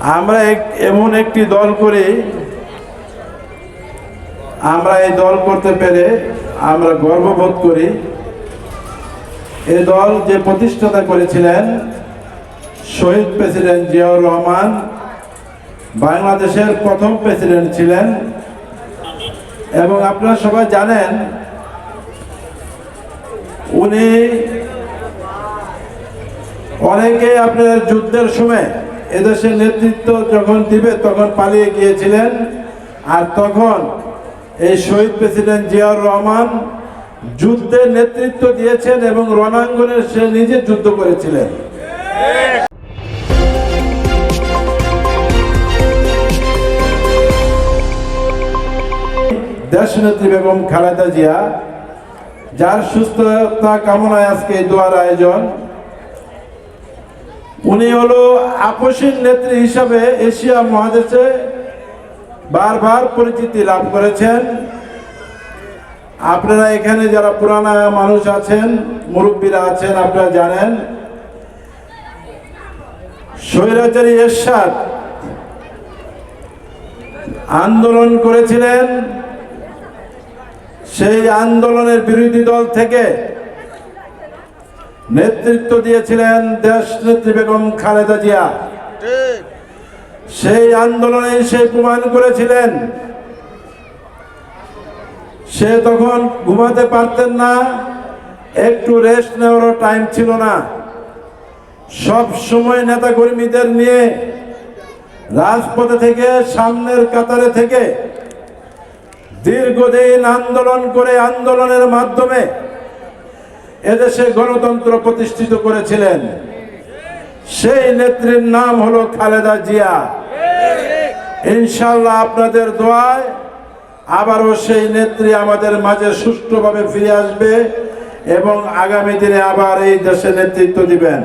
আমরা এমন একটি দল করি, আমরা এই দল করতে পেরে আমরা গর্ববোধ করি। এই দল যে প্রতিষ্ঠাতা করেছিলেন শহীদ প্রেসিডেন্ট জিয়াউর রহমান, বাংলাদেশের প্রথম প্রেসিডেন্ট ছিলেন। এবং আপনারা সবাই জানেন, উনি অনেকে আপনার যুদ্ধের সময় এদেশের নেতৃত্ব যখন দিবে, তখন পালিয়ে গিয়েছিলেন। আর তখন এই শহীদ প্রেসিডেন্ট জিয়াউর রহমান যুদ্ধের নেতৃত্ব দিয়েছেন এবং রণাঙ্গনে সে নিজে যুদ্ধ করেছিলেন। দেশ দেশনেত্রী বেগম খালেদা জিয়া, যার সুস্থতা কামনায় আজকে এই দোয়ার আয়োজন উনি হলো আপসীন নেত্রী হিসাবে এশিয়া মহাদেশে বারবার পরিচিতি লাভ করেছেন। আপনারা এখানে যারা পুরানা মানুষ আছেন, মুরব্বীরা আছেন, আপনারা জানেন। স্বৈরাচারী এরশাদ আন্দোলন করেছিলেন। সেই আন্দোলনের বিরোধী দল থেকে নেতৃত্ব দিয়েছিলেন দেশ নেত্রী বেগম খালেদা জিয়া। সেই আন্দোলনে সে প্রমাণ করেছিলেন। সে তখন ঘুমাতে পারতেন না একটু রেস্ট নেওয়ারও টাইম ছিল না। সব সময় নেতা কর্মীদের নিয়ে রাজপথে থেকে সামনের কাতারে থেকে দীর্ঘদিন আন্দোলন করে আন্দোলনের মাধ্যমে এদেশে গণতন্ত্র প্রতিষ্ঠিত করেছিলেন। সেই নেত্রীর নাম হলো খালেদা জিয়া। ইনশাল্লাহ আপনাদের দোয়ায় আবারও সেই নেত্রী আমাদের মাঝে সুষ্ঠুভাবে ফিরে আসবে এবং আগামী দিনে আবার এই দেশে নেতৃত্ব দিবেন।